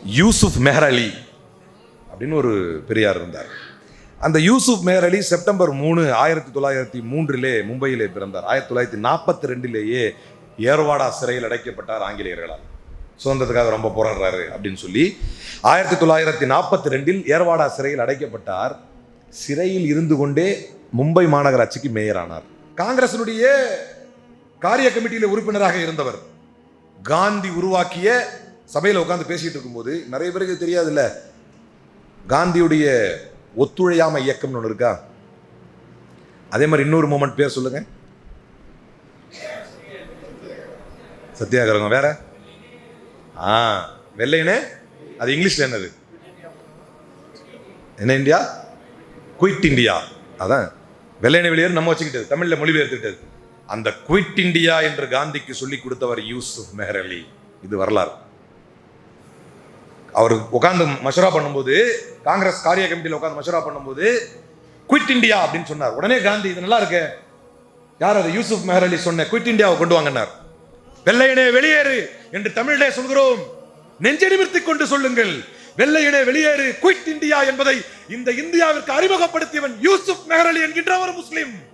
யூசுப் மெஹர் அலி அப்படின்னு ஒரு பெரியார் இருந்தார். அந்த யூசுப் மெஹர் அலி செப்டம்பர் மூணு ஆயிரத்தி தொள்ளாயிரத்தி மூன்றிலே மும்பையிலே பிறந்தார். ஆயிரத்தி தொள்ளாயிரத்தி நாற்பத்தி ரெண்டிலேயே ஏர்வாடா சிறையில் அடைக்கப்பட்டார் ஆங்கிலேயர்களால். சுதந்திரத்துக்காக ரொம்ப போராடுறாரு அப்படின்னு சொல்லி ஆயிரத்தி தொள்ளாயிரத்தி நாற்பத்தி ரெண்டில் ஏர்வாடா சிறையில் அடைக்கப்பட்டார். சிறையில் இருந்து கொண்டே மும்பை மாநகராட்சிக்கு மேயர் ஆனார். காங்கிரசினுடைய காரிய கமிட்டியில் உறுப்பினராக இருந்தவர். காந்தி உருவாக்கிய சபையில் உட்காந்து பேசிட்டு இருக்கும்போது நிறைய பேருக்கு தெரியாதுல்ல? காந்தியுடைய ஒத்துழையாமை இயக்கம்னு ஒன்று இருக்கா? அதே மாதிரி இன்னொரு மூமெண்ட் பேர் சொல்லுங்க. சத்தியாகிரகம் வேற? ஆ வெள்ளையனே அது இங்கிலீஷ்ல என்னது? என்ன இந்தியா? Quit India. அதான். வெள்ளையனை வெளியேறு நம்ம வச்சுக்கிட்டது. தமிழ்ல மொழிபெயர்த்துக்கிட்டது. அந்த குயிட் இந்தியா என்று காந்திக்கு சொல்லிக் கொடுத்தவர் யூசுப் மெஹர் அலி இது வரலாறு. அவர் உட்காந்து மஷூரா பண்ணும்போது காங்கிரஸ் காரிய கமிட்டியில் உட்காந்து மஷூரா பண்ணும்போது குவிட் இந்தியா அப்படின்னு சொன்னார். உடனே காந்தி இது நல்லா இருக்கு. யார் அது? யூசுப் மெஹர் அலி சொன்ன குவிட் இந்தியாவை கொண்டு வாங்கினார். வெள்ளையனே வெளியேறு என்று தமிழிலே சொல்கிறோம். நெஞ்சை நிமிர்த்தி கொண்டு சொல்லுங்கள். வெள்ளையனே வெளியேறு குவிட் இந்தியா என்பதை இந்த இந்தியாவிற்கு அறிமுகப்படுத்தியவன் யூசுப் மெஹர் அலி என்கின்ற ஒரு முஸ்லிம்.